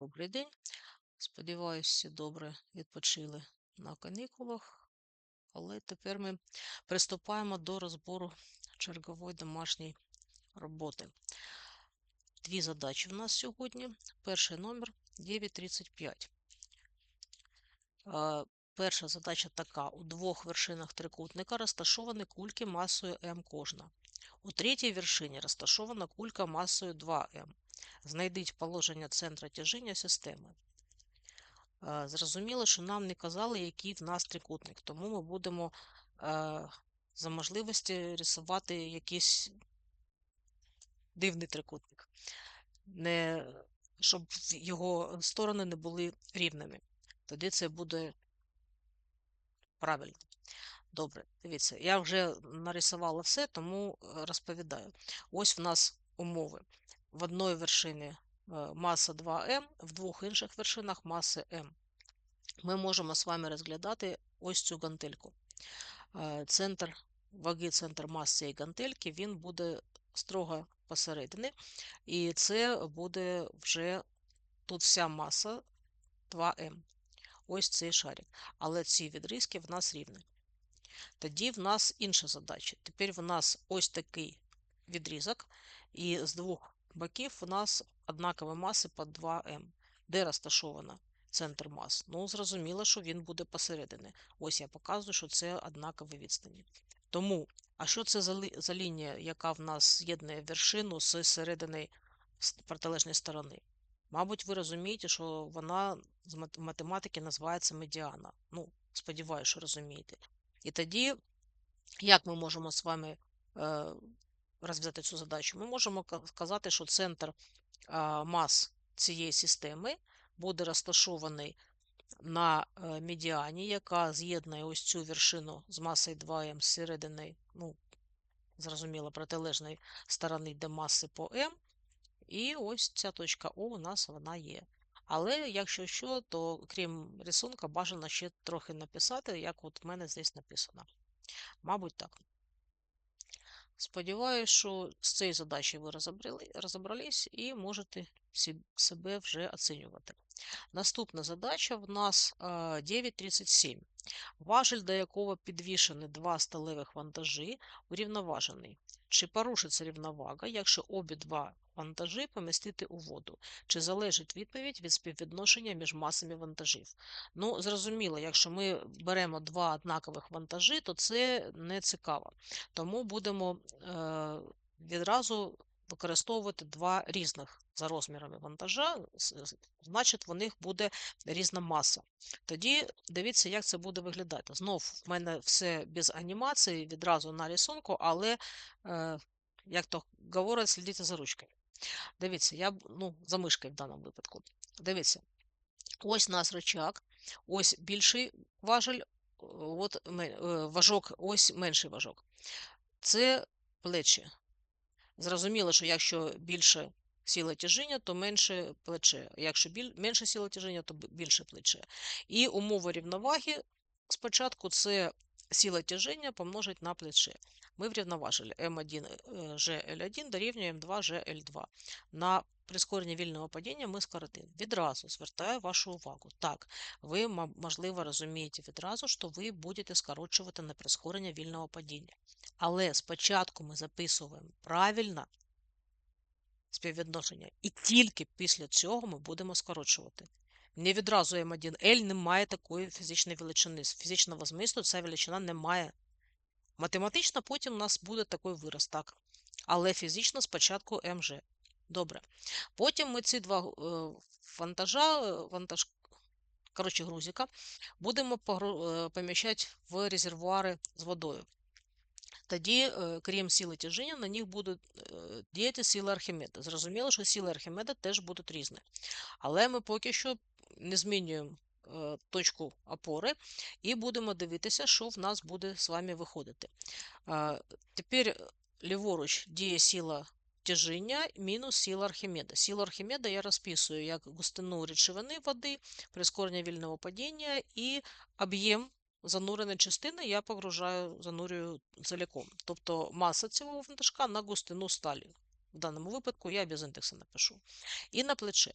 Добрий день. Сподіваюсь, всі добре відпочили на канікулах, але тепер ми приступаємо до розбору чергової домашньої роботи. Дві задачі в нас сьогодні. Перший номер 935. Е, Перша задача така: у двох вершинах трикутника розташовані кульки масою М кожна. У третій вершині розташована кулька масою 2М. Знайдіть положення центра тяжіння системи. Е, Зрозуміло, що нам не казали, який в нас трикутник, тому ми будемо е, за можливості рисувати якийсь дивний трикутник, не, щоб його сторони не були рівними. Тоді це буде правильно. Добре, дивіться, я вже нарисувала все, тому е, розповідаю. Ось в нас умови. В одній вершині е, маса 2М, в двох інших вершинах маса М. Ми можемо з вами розглядати ось цю гантельку. Е, Центр ваги, центр маси цієї гантельки, він буде строго посередині, і це буде вже тут вся маса 2М. Ось цей шарик. Але ці відрізки в нас рівні. Тоді в нас інша задача. Тепер в нас ось такий відрізок, і з двох боків у нас однакові маси по 2М. Де розташована центр мас? Ну, зрозуміло, що він буде посередині. Ось я показую, що це однакові відстані. Тому, а що це за, ли- за лінія, яка в нас з'єднує вершину з середини протилежної сторони? Мабуть, ви розумієте, що вона з математики називається медіана. Ну, сподіваюся, що розумієте. І тоді, як ми можемо з вами е, розв'язати цю задачу? Ми можемо сказати, що центр мас цієї системи буде розташований на е, медіані, яка з'єднує ось цю вершину з масою 2М з середини, ну, зрозуміло, протилежної сторони, де маси по М. І ось ця точка О у нас вона є. Але якщо що, то крім рисунка, бажано ще трохи написати, як от в мене здесь написано. Мабуть, так. Сподіваюсь, що з цією задачею ви розібрали- розібрались і можете себе вже оцінювати. Наступна задача в нас е, 9.37. Важіль, до якого підвішені два сталевих вантажі, урівноважений. Чи порушиться рівновага, якщо обидва вантажі помістити у воду? Чи залежить відповідь від співвідношення між масами вантажів? Ну, зрозуміло, якщо ми беремо два однакових вантажі, то це не цікаво. Тому будемо е, відразу використовувати два різних за розмірами вантажа, значить, в них буде різна маса. Тоді дивіться, як це буде виглядати. Знов в мене все без анімації, відразу на рисунку, але, е, як то говорять, слідіться за ручкою. Дивіться, я ну, за мишкою в даному випадку. Дивіться, ось у нас рычаг, ось більший важель, от е, важок, ось менший важок. Це плечі. Зрозуміло, що якщо більше сіла тяжіння, то менше плече. Якщо біль... менше сіла тяжіння, то більше плече. І умова рівноваги спочатку це сила тяжіння помножить на плече. Ми врівноважили М1 GL1 дорівнює М2 GL2. На прискорення вільного падіння ми скоротили. Відразу звертаю вашу увагу. Так, ви, можливо, розумієте відразу, що ви будете скорочувати на прискорення вільного падіння. Але спочатку ми записуємо правильно співвідношення, і тільки після цього ми будемо скорочувати. Не відразу М1L не має такої фізичної величини. З фізичного змісту ця величина не має. Математично потім у нас буде такий вираз, так. Але фізично спочатку МЖ. Добре. Потім ми ці два е, вантажа, е, вантаж, коротше, грузика, будемо е, поміщати в резервуари з водою. Тоді, е, крім сили тяжіння, на них будуть е, діяти сили Архімеда. Зрозуміло, що сили Архімеда теж будуть різні. Але ми поки що не змінюємо е, точку опори і будемо дивитися, що в нас буде з вами виходити. Тепер ліворуч діє сила тяжіння мінус сила Архімеда. Силу Архімеда я розписую як густину речовини води, прискорення вільного падіння і об'єм зануреної частини я погружаю, занурюю цілком. Тобто маса цього вантажка на густину сталі. В даному випадку я без індексу напишу. І на плече.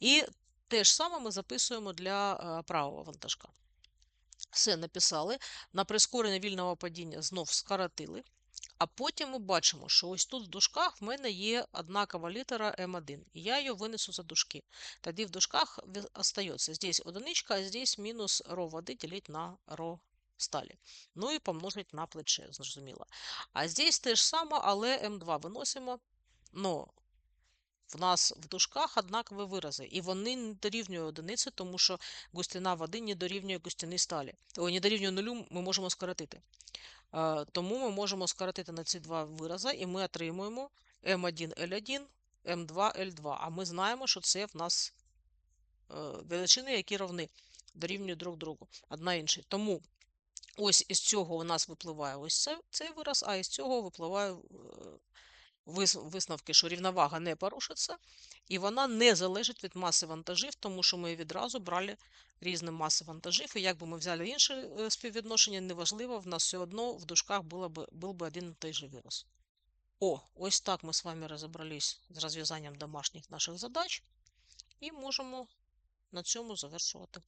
І Те ж саме ми записуємо для е, правого вантажка. Все написали. На прискорення вільного падіння знов скоротили. А потім ми бачимо, що ось тут в дужках в мене є однакова літера М1. І я її винесу за дужки. Тоді в дужках остається здесь одиничка, а здесь мінус ро води ділить на ро сталі. Ну і помножить на плече, зрозуміло. А здесь те ж саме, але М2 виносимо. Но в нас в дужках однакові вирази, і вони не дорівнюють одиниці, тому що густина води не дорівнює густини сталі. Ой, не дорівнює нулю, ми можемо скоротити. Е, Тому ми можемо скоротити на ці два вирази, і ми отримуємо М1Л1, М2Л2. А ми знаємо, що це в нас е, величини, які равні, дорівнюють друг другу, одна іншій. Тому ось із цього у нас випливає ось це, цей вираз, а із цього випливає е, висновки, що рівновага не порушиться, і вона не залежить від маси вантажів, тому що ми відразу брали різні маси вантажів, і якби ми взяли інше е, співвідношення, неважливо, в нас все одно в дужках було б, був би один і той же вираз. О, ось так ми з вами розібрались з розв'язанням домашніх наших задач, і можемо на цьому завершувати.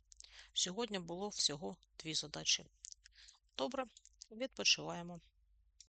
Сьогодні було всього дві задачі. Добре, відпочиваємо.